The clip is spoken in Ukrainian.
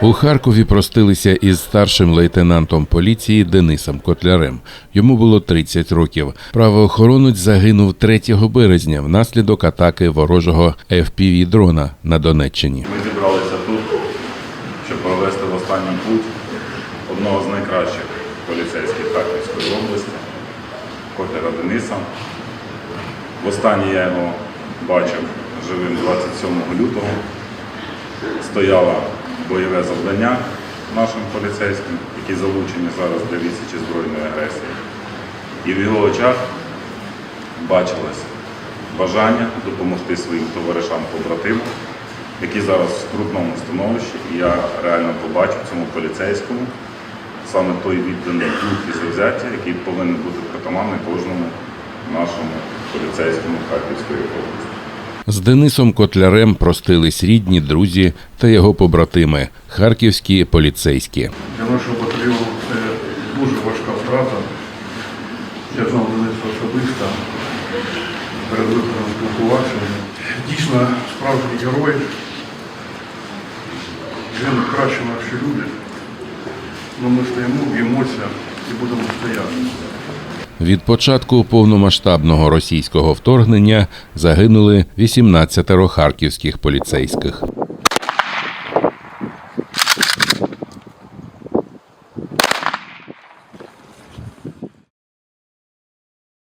У Харкові простилися із старшим лейтенантом поліції Денисом Котлярем. Йому було 30 років. Правоохоронець загинув 3 березня внаслідок атаки ворожого fpv дрона на Донеччині. Ми зібралися тут, щоб провести в останній путь одного з найкращих поліцейських Харківської області, Котера Дениса. Востаннє я його бачив живим 27 лютого. Стояло бойове завдання нашим поліцейським, які залучені зараз для відсічі збройної агресії. І в його очах бачилось бажання допомогти своїм товаришам-побратимам, які зараз в скрутному становищі. І я реально побачив цьому поліцейському саме той відданий дух і завзяття, який повинен бути притаманний кожному нашому поліцейському Харківської області. З Денисом Котлярем простились рідні, друзі та його побратими харківські поліцейські. Для нашого батальйону це дуже важка втрата. Я знав Дениса особисто, перед вибором спілкувався. Дійсно справжній герой. Він краще наші люди. Ну, ми стоїмо, б'ємося і будемо стояти. Від початку повномасштабного російського вторгнення загинули 18 харківських поліцейських.